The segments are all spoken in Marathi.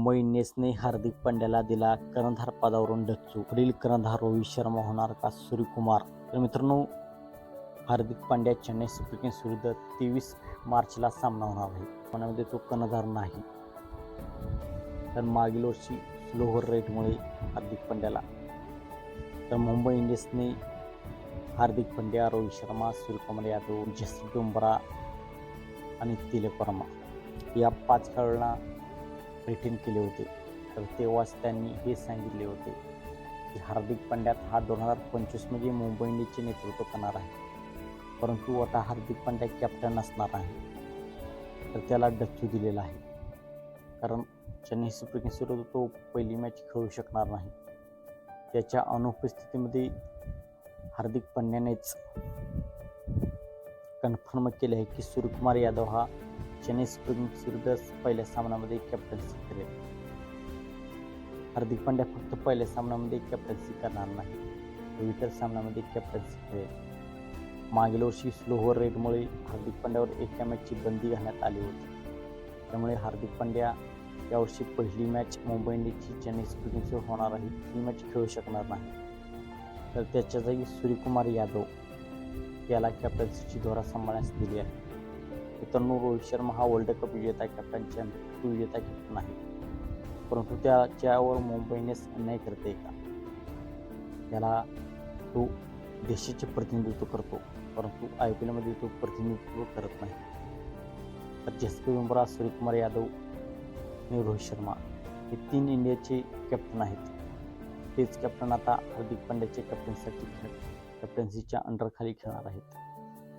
मुंबई इंडियन्सने हार्दिक पांड्याला दिला कर्णधार पदावरून डच्चू. पुढील कर्णधार रोहित शर्मा होणार का? सूर्यकुमार. तर मित्रांनो हार्दिक पांड्या चेन्नई सुपर किंग्स विरुद्ध तेवीस मार्चला सामना होणार आहे. मनामध्ये तो कर्णधार नाही. तर मागील वर्षी स्लोवर रेटमुळे हार्दिक पांड्याला. तर मुंबई इंडियन्सने हार्दिक पांड्या रोहित शर्मा सूर्यकुमार यादव जसप्रीत बुमरा आणि तिलक वर्मा. या पाच खेळाडूंना रिटेन केले होते. तर तेव्हाच त्यांनी हे सांगितले होते की हार्दिक पांड्यात हा दोन हजार पंचवीसमध्ये मुंबई इंडियनचे नेतृत्व करणार आहे. परंतु आता हार्दिक पांड्या कॅप्टन असणार आहे. तर त्याला डच्चू दिलेला आहे. कारण चेन्नई सुपर किंग्स तो पहिली मॅच खेळू शकणार नाही. त्याच्या अनुपस्थितीमध्ये हार्दिक पांड्यानेच कन्फर्म केले आहे की सूर्यकुमार यादव हा चेन्नई सुपर किंग्स विरुद्ध पहिल्या सामन्यामध्ये कॅप्टन्सी करेल हार्दिक पांड्या फक्त पहिल्या सामन्यामध्ये कॅप्टन्सी करणार नाही. इतर सामन्यामध्ये कॅप्टन्सी करेल मागील वर्षी स्लोअर रेटमुळे हार्दिक पांड्यावर एका मॅचची बंदी घालण्यात आली होती. त्यामुळे हार्दिक पांड्या यावर्षी पहिली मॅच मुंबई इंडियन्सची चेन्नई सुपर किंग्सवर होणार आहे. ती मॅच खेळू शकणार नाही. तर त्याच्या जागी सूर्यकुमार यादव याला कॅप्टन्सीची धोरा सांभाळण्यास दिली आहे. मित्रांनो रोहित शर्मा हा वर्ल्ड कप विजेता कॅप्टन चॅम्पियन विजेता कॅप्टन आहे. परंतु त्याच्यावर मुंबईनेच अन्याय करते का? त्याला तो देशाचे प्रतिनिधित्व करतो परंतु आय पी एलमध्ये तो प्रतिनिधित्व करत नाही. तर जसप्रीत बुमरा सूर्यकुमार यादव आणि रोहित शर्मा हे तीन इंडियाचे कॅप्टन आहेत. तेच कॅप्टन आता हार्दिक पांड्याच्या कॅप्टनसाठी खेळ कॅप्टन्सीच्या अंडरखाली खेळणार आहेत.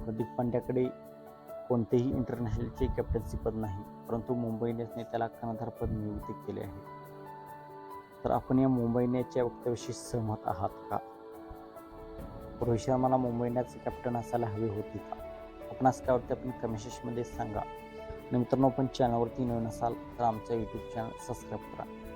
हार्दिक पांड्याकडे कोणतेही इंटरनॅशनलचे कॅप्टन्सी पद नाही परंतु मुंबई इंडियन्सने त्याला कर्णधार पद नियुक्त केले आहे. तर आपण या मुंबई इंडियन्सच्या वक्तव्याशी सहमत आहात का? रोहित शर्माला मुंबई इंडियन्सचे कॅप्टन असायला हवे होते का? आपणास काय वाटते? आपण कमेंट सेक्शनमध्ये सांगा. आणि मित्रांनो आपण चॅनलवरती नवीन असाल तर आमचं यूट्यूब चॅनल सबस्क्राईब करा.